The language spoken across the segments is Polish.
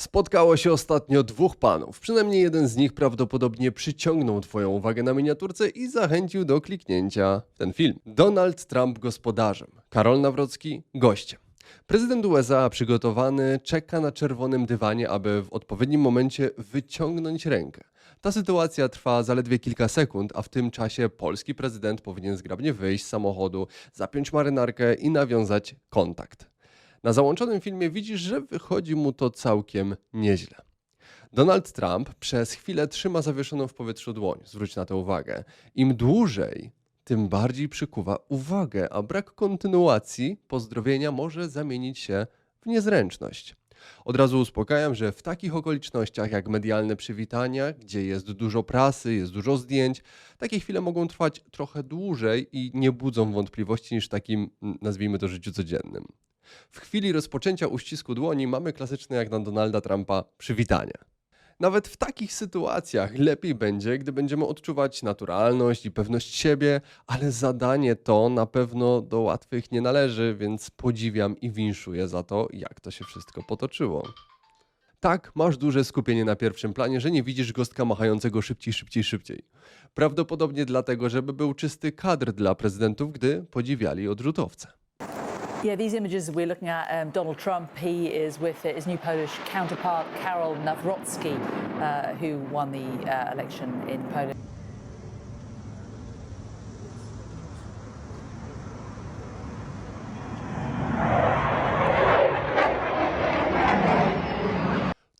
Spotkało się ostatnio dwóch panów. Przynajmniej jeden z nich prawdopodobnie przyciągnął Twoją uwagę na miniaturce i zachęcił do kliknięcia w ten film. Donald Trump gospodarzem, Karol Nawrocki gościem. Prezydent USA przygotowany czeka na czerwonym dywanie, aby w odpowiednim momencie wyciągnąć rękę. Ta sytuacja trwa zaledwie kilka sekund, a w tym czasie polski prezydent powinien zgrabnie wyjść z samochodu, zapiąć marynarkę i nawiązać kontakt. Na załączonym filmie widzisz, że wychodzi mu to całkiem nieźle. Donald Trump przez chwilę trzyma zawieszoną w powietrzu dłoń. Zwróć na to uwagę. Im dłużej, tym bardziej przykuwa uwagę, a brak kontynuacji pozdrowienia może zamienić się w niezręczność. Od razu uspokajam, że w takich okolicznościach jak medialne przywitania, gdzie jest dużo prasy, jest dużo zdjęć, takie chwile mogą trwać trochę dłużej i nie budzą wątpliwości niż w takim, nazwijmy to, życiu codziennym. W chwili rozpoczęcia uścisku dłoni mamy klasyczne jak na Donalda Trumpa przywitanie. Nawet w takich sytuacjach lepiej będzie, gdy będziemy odczuwać naturalność i pewność siebie, ale zadanie to na pewno do łatwych nie należy, więc podziwiam i winszuję za to, jak to się wszystko potoczyło. Tak, masz duże skupienie na pierwszym planie, że nie widzisz gostka machającego szybciej, szybciej, szybciej. Prawdopodobnie dlatego, żeby był czysty kadr dla prezydentów, gdy podziwiali odrzutowce. Yeah, these images we're looking at um, Donald Trump. He is with his new Polish counterpart, Karol Nawrocki, uh, who won the uh, election in Poland.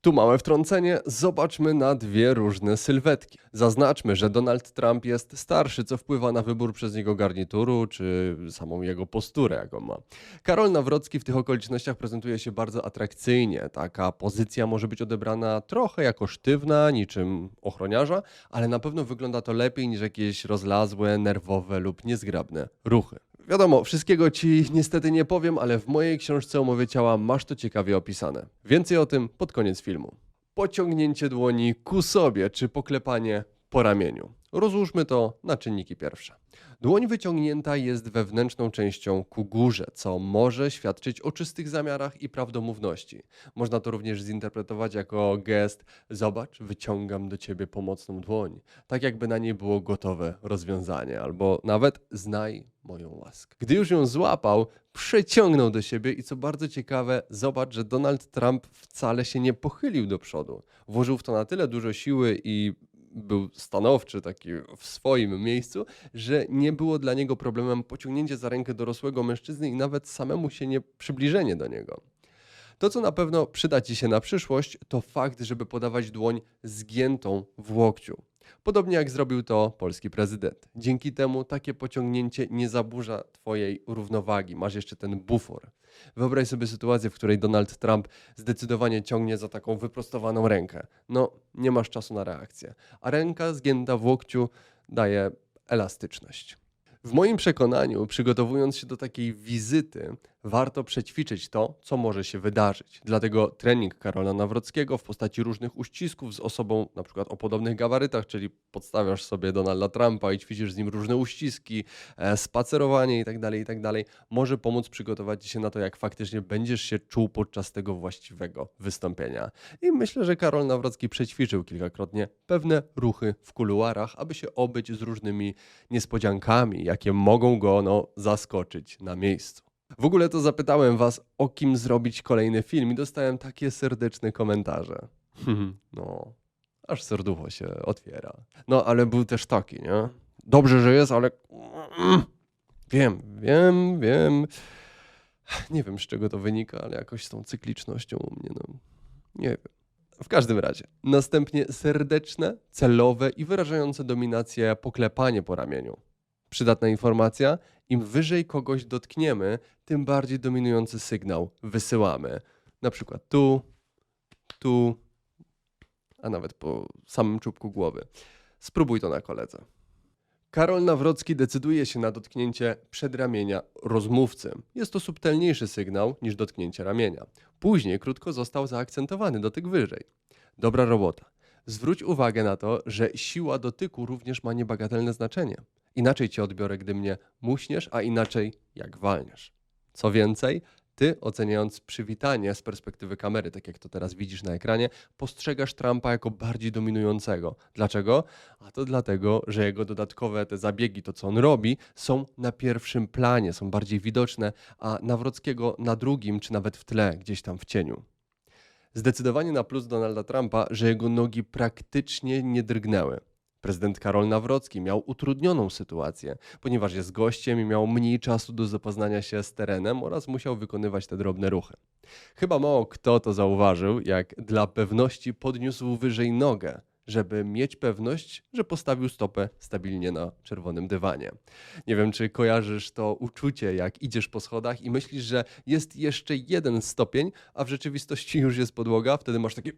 Tu małe wtrącenie, zobaczmy na dwie różne sylwetki. Zaznaczmy, że Donald Trump jest starszy, co wpływa na wybór przez niego garnituru, czy samą jego posturę, jaką ma. Karol Nawrocki w tych okolicznościach prezentuje się bardzo atrakcyjnie. Taka pozycja może być odebrana trochę jako sztywna, niczym ochroniarza, ale na pewno wygląda to lepiej niż jakieś rozlazłe, nerwowe lub niezgrabne ruchy. Wiadomo, wszystkiego ci niestety nie powiem, ale w mojej książce o ciała masz to ciekawie opisane. Więcej o tym pod koniec filmu. Pociągnięcie dłoni ku sobie, czy poklepanie po ramieniu. Rozłóżmy to na czynniki pierwsze. Dłoń wyciągnięta jest wewnętrzną częścią ku górze, co może świadczyć o czystych zamiarach i prawdomówności. Można to również zinterpretować jako gest: Zobacz, wyciągam do ciebie pomocną dłoń, tak jakby na niej było gotowe rozwiązanie, albo nawet znaj moją łaskę. Gdy już ją złapał, przeciągnął do siebie i co bardzo ciekawe, zobacz, że Donald Trump wcale się nie pochylił do przodu. Włożył w to na tyle dużo siły i był stanowczy, taki w swoim miejscu, że nie było dla niego problemem pociągnięcie za rękę dorosłego mężczyzny i nawet samemu się nie przybliżenie do niego. To, co na pewno przyda Ci się na przyszłość, to fakt, żeby podawać dłoń zgiętą w łokciu. Podobnie jak zrobił to polski prezydent. Dzięki temu takie pociągnięcie nie zaburza Twojej równowagi. Masz jeszcze ten bufor. Wyobraź sobie sytuację, w której Donald Trump zdecydowanie ciągnie za taką wyprostowaną rękę. No, nie masz czasu na reakcję. A ręka zgięta w łokciu daje elastyczność. W moim przekonaniu, przygotowując się do takiej wizyty, warto przećwiczyć to, co może się wydarzyć. Dlatego trening Karola Nawrockiego w postaci różnych uścisków z osobą na przykład o podobnych gabarytach, czyli podstawiasz sobie Donalda Trumpa i ćwiczysz z nim różne uściski, e, spacerowanie itd., itd., może pomóc przygotować się na to, jak faktycznie będziesz się czuł podczas tego właściwego wystąpienia. I myślę, że Karol Nawrocki przećwiczył kilkakrotnie pewne ruchy w kuluarach, aby się obyć z różnymi niespodziankami, jakie mogą go no, zaskoczyć na miejscu. W ogóle to zapytałem was, o kim zrobić kolejny film i dostałem takie serdeczne komentarze. no, aż serducho się otwiera. No, ale był też taki, nie? Dobrze, że jest, ale... Wiem, wiem, wiem. Nie wiem, z czego to wynika, ale jakoś z tą cyklicznością u mnie, no... Nie wiem. W każdym razie, następnie serdeczne, celowe i wyrażające dominację poklepanie po ramieniu. Przydatna informacja: im wyżej kogoś dotkniemy, tym bardziej dominujący sygnał wysyłamy. Na przykład tu, tu, a nawet po samym czubku głowy. Spróbuj to na koledze. Karol Nawrocki decyduje się na dotknięcie przedramienia rozmówcy. Jest to subtelniejszy sygnał niż dotknięcie ramienia. Później krótko został zaakcentowany dotyk wyżej. Dobra robota. Zwróć uwagę na to, że siła dotyku również ma niebagatelne znaczenie. Inaczej cię odbiorę, gdy mnie muśniesz, a inaczej jak walniesz. Co więcej, Ty, oceniając przywitanie z perspektywy kamery, tak jak to teraz widzisz na ekranie, postrzegasz Trumpa jako bardziej dominującego. Dlaczego? A to dlatego, że jego dodatkowe te zabiegi, to co on robi, są na pierwszym planie, są bardziej widoczne, a Nawrockiego na drugim, czy nawet w tle, gdzieś tam w cieniu. Zdecydowanie na plus Donalda Trumpa, że jego nogi praktycznie nie drgnęły. Prezydent Karol Nawrocki miał utrudnioną sytuację, ponieważ jest gościem i miał mniej czasu do zapoznania się z terenem oraz musiał wykonywać te drobne ruchy. Chyba mało kto to zauważył, jak dla pewności podniósł wyżej nogę, żeby mieć pewność, że postawił stopę stabilnie na czerwonym dywanie. Nie wiem, czy kojarzysz to uczucie, jak idziesz po schodach i myślisz, że jest jeszcze jeden stopień, a w rzeczywistości już jest podłoga, wtedy masz takie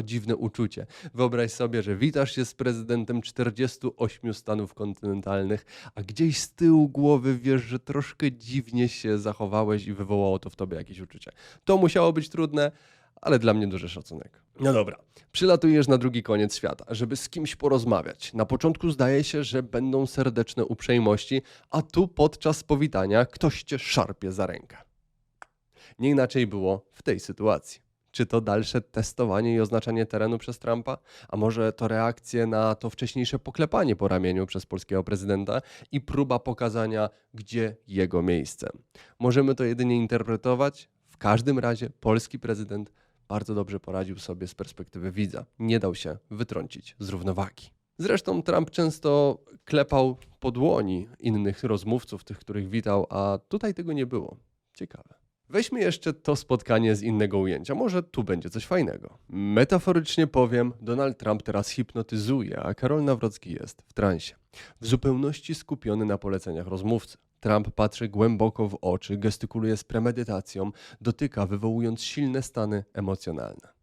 to dziwne uczucie. Wyobraź sobie, że witasz się z prezydentem 48 stanów kontynentalnych, a gdzieś z tyłu głowy wiesz, że troszkę dziwnie się zachowałeś i wywołało to w tobie jakieś uczucie. To musiało być trudne, ale dla mnie duży szacunek. No dobra, przylatujesz na drugi koniec świata, żeby z kimś porozmawiać. Na początku zdaje się, że będą serdeczne uprzejmości, a tu podczas powitania ktoś cię szarpie za rękę. Nie inaczej było w tej sytuacji. Czy to dalsze testowanie i oznaczanie terenu przez Trumpa? A może to reakcje na to wcześniejsze poklepanie po ramieniu przez polskiego prezydenta i próba pokazania, gdzie jego miejsce? Możemy to jedynie interpretować. W każdym razie polski prezydent bardzo dobrze poradził sobie z perspektywy widza. Nie dał się wytrącić z równowagi. Zresztą Trump często klepał po dłoni innych rozmówców, tych, których witał, a tutaj tego nie było. Ciekawe. Weźmy jeszcze to spotkanie z innego ujęcia. Może tu będzie coś fajnego. Metaforycznie powiem, Donald Trump teraz hipnotyzuje, a Karol Nawrocki jest w transie. W zupełności skupiony na poleceniach rozmówcy. Trump patrzy głęboko w oczy, gestykuluje z premedytacją, dotyka, wywołując silne stany emocjonalne.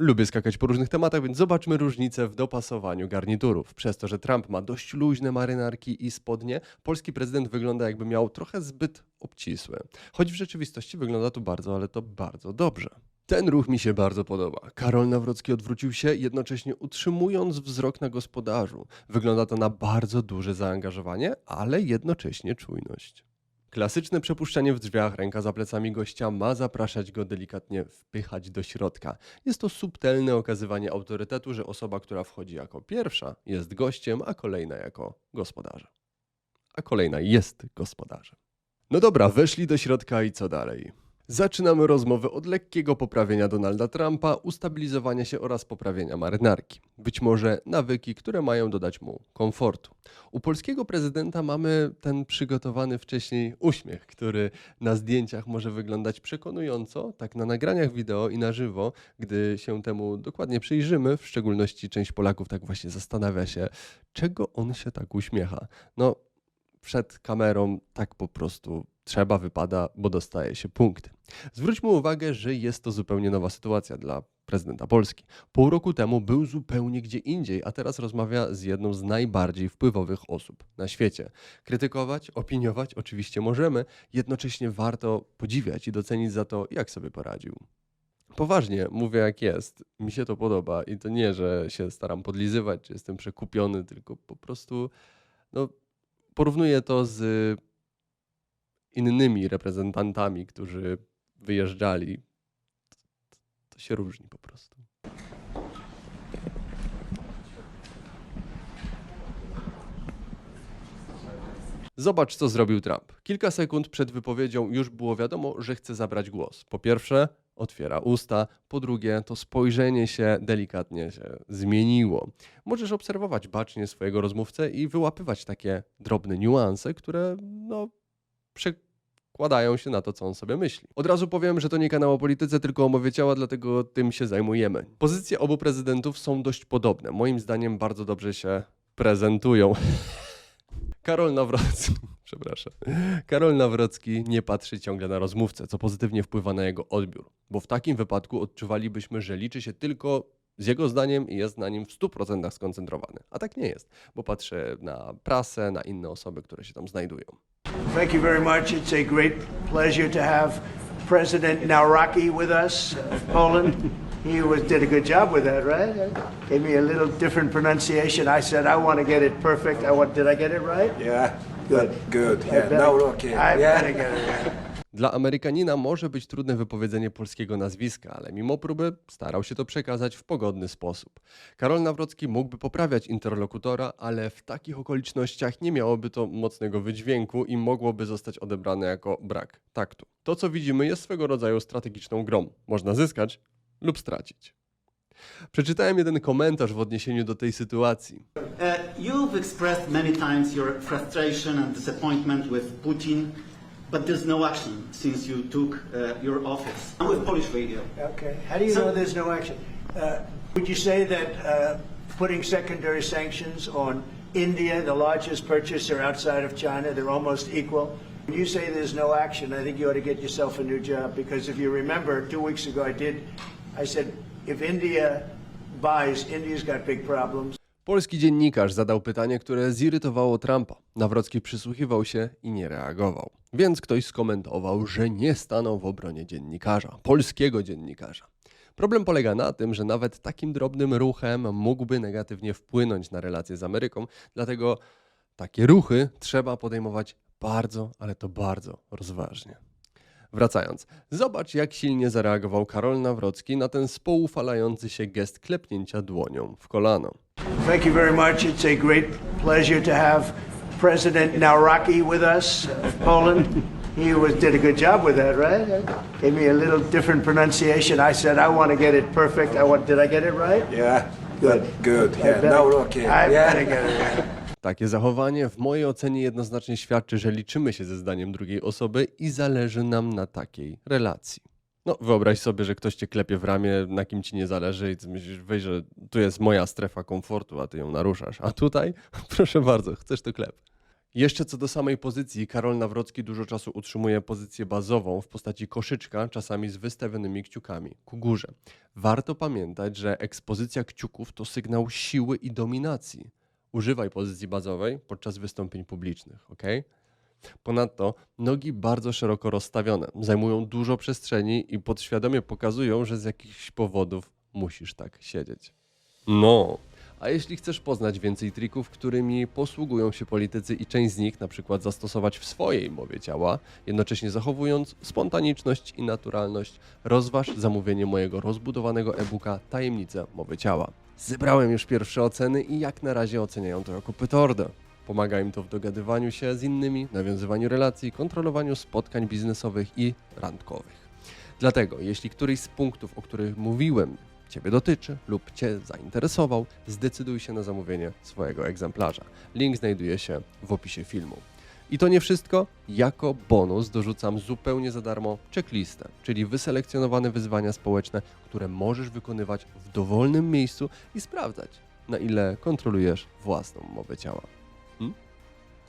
Lubię skakać po różnych tematach, więc zobaczmy różnicę w dopasowaniu garniturów. Przez to, że Trump ma dość luźne marynarki i spodnie, polski prezydent wygląda jakby miał trochę zbyt obcisłe. Choć w rzeczywistości wygląda to bardzo, ale to bardzo dobrze. Ten ruch mi się bardzo podoba. Karol Nawrocki odwrócił się, jednocześnie utrzymując wzrok na gospodarzu. Wygląda to na bardzo duże zaangażowanie, ale jednocześnie czujność. Klasyczne przepuszczanie w drzwiach, ręka za plecami gościa ma zapraszać go delikatnie wpychać do środka. Jest to subtelne okazywanie autorytetu, że osoba, która wchodzi jako pierwsza, jest gościem, a kolejna jako gospodarzem. A kolejna jest gospodarzem. No dobra, weszli do środka i co dalej? Zaczynamy rozmowę od lekkiego poprawienia Donalda Trumpa, ustabilizowania się oraz poprawienia marynarki. Być może nawyki, które mają dodać mu komfortu. U polskiego prezydenta mamy ten przygotowany wcześniej uśmiech, który na zdjęciach może wyglądać przekonująco, tak na nagraniach wideo i na żywo, gdy się temu dokładnie przyjrzymy, w szczególności część Polaków tak właśnie zastanawia się, czego on się tak uśmiecha. No, przed kamerą tak po prostu trzeba, wypada, bo dostaje się punkty. Zwróćmy uwagę, że jest to zupełnie nowa sytuacja dla prezydenta Polski. Pół roku temu był zupełnie gdzie indziej, a teraz rozmawia z jedną z najbardziej wpływowych osób na świecie. Krytykować, opiniować oczywiście możemy, jednocześnie warto podziwiać i docenić za to, jak sobie poradził. Poważnie, mówię jak jest. Mi się to podoba i to nie, że się staram podlizywać, czy jestem przekupiony, tylko po prostu no, porównuję to z innymi reprezentantami, którzy wyjeżdżali. To się różni po prostu. Zobacz, co zrobił Trump. Kilka sekund przed wypowiedzią już było wiadomo, że chce zabrać głos. Po pierwsze, otwiera usta, po drugie, to spojrzenie się delikatnie się zmieniło. Możesz obserwować bacznie swojego rozmówcę i wyłapywać takie drobne niuanse, które no, przekładają się na to, co on sobie myśli. Od razu powiem, że to nie kanał o polityce, tylko o mowie ciała, dlatego tym się zajmujemy. Pozycje obu prezydentów są dość podobne. Moim zdaniem bardzo dobrze się prezentują. Karol Nawrocki, przepraszam. Karol Nawrocki nie patrzy ciągle na rozmówcę, co pozytywnie wpływa na jego odbiór, bo w takim wypadku odczuwalibyśmy, że liczy się tylko z jego zdaniem i jest na nim w 100% skoncentrowany. A tak nie jest, bo patrzy na prasę, na inne osoby, które się tam znajdują. Thank you very much. It's a great pleasure to have President Nauraki with us of Poland. He was, did a good job with that, right? Gave me a little different pronunciation. I said I want to get it perfect. I want. Did I get it right? Yeah, Good. good. I Yeah, better- now we're okay. I yeah. better get it right. Dla Amerykanina może być trudne wypowiedzenie polskiego nazwiska, ale mimo próby starał się to przekazać w pogodny sposób. Karol Nawrocki mógłby poprawiać interlokutora, ale w takich okolicznościach nie miałoby to mocnego wydźwięku i mogłoby zostać odebrane jako brak taktu. To, co widzimy, jest swego rodzaju strategiczną grą. Można zyskać lub stracić. Przeczytałem jeden komentarz w odniesieniu do tej sytuacji. Uh, you've expressed many times your frustration and disappointment with Putin, but there's no action since you took uh, your office. I'm with Polish radio. Okay. How do you know there's no action? Uh, would you say that uh, putting secondary sanctions on India, the largest purchaser outside of China, they're almost equal? When you say there's no action, I think you ought to get yourself a new job because if you remember, two weeks ago I did, I said, if India buys, India's got big problems. Polski dziennikarz zadał pytanie, które zirytowało Trumpa. Nawrocki przysłuchiwał się i nie reagował. Więc ktoś skomentował, że nie stanął w obronie dziennikarza, polskiego dziennikarza. Problem polega na tym, że nawet takim drobnym ruchem mógłby negatywnie wpłynąć na relacje z Ameryką, dlatego takie ruchy trzeba podejmować bardzo, ale to bardzo rozważnie. Wracając, zobacz jak silnie zareagował Karol Nawrocki na ten spoufalający się gest klepnięcia dłonią w kolano. Thank you very much. It's a great pleasure to have President Nauraki with us of Poland. He was, did a good job with that, right? Gave me a little different pronunciation. I said I want to get it perfect. I want. Did I get it right? Yeah. Good. Good. Yeah. better- Now we're okay. I yeah. better get it right. Takie zachowanie w mojej ocenie jednoznacznie świadczy, że liczymy się ze zdaniem drugiej osoby i zależy nam na takiej relacji. No, wyobraź sobie, że ktoś cię klepie w ramię, na kim ci nie zależy i ty myślisz, weź, że tu jest moja strefa komfortu, a ty ją naruszasz. A tutaj, proszę bardzo, chcesz to klep. Jeszcze co do samej pozycji, Karol Nawrocki dużo czasu utrzymuje pozycję bazową w postaci koszyczka, czasami z wystawionymi kciukami ku górze. Warto pamiętać, że ekspozycja kciuków to sygnał siły i dominacji. Używaj pozycji bazowej podczas wystąpień publicznych, ok? Ponadto nogi bardzo szeroko rozstawione, zajmują dużo przestrzeni i podświadomie pokazują, że z jakichś powodów musisz tak siedzieć. No, a jeśli chcesz poznać więcej trików, którymi posługują się politycy i część z nich na przykład zastosować w swojej mowie ciała, jednocześnie zachowując spontaniczność i naturalność, rozważ zamówienie mojego rozbudowanego e-booka Tajemnice mowy ciała. Zebrałem już pierwsze oceny i jak na razie oceniają to jako pytordę. Pomaga im to w dogadywaniu się z innymi, nawiązywaniu relacji, kontrolowaniu spotkań biznesowych i randkowych. Dlatego, jeśli któryś z punktów, o których mówiłem, Ciebie dotyczy lub Cię zainteresował, zdecyduj się na zamówienie swojego egzemplarza. Link znajduje się w opisie filmu. I to nie wszystko. Jako bonus dorzucam zupełnie za darmo checklistę, czyli wyselekcjonowane wyzwania społeczne, które możesz wykonywać w dowolnym miejscu i sprawdzać, na ile kontrolujesz własną mowę ciała. Hmm?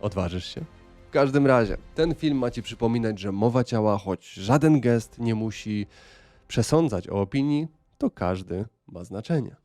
Odważysz się? W każdym razie, ten film ma Ci przypominać, że mowa ciała, choć żaden gest nie musi przesądzać o opinii, to każdy ma znaczenie.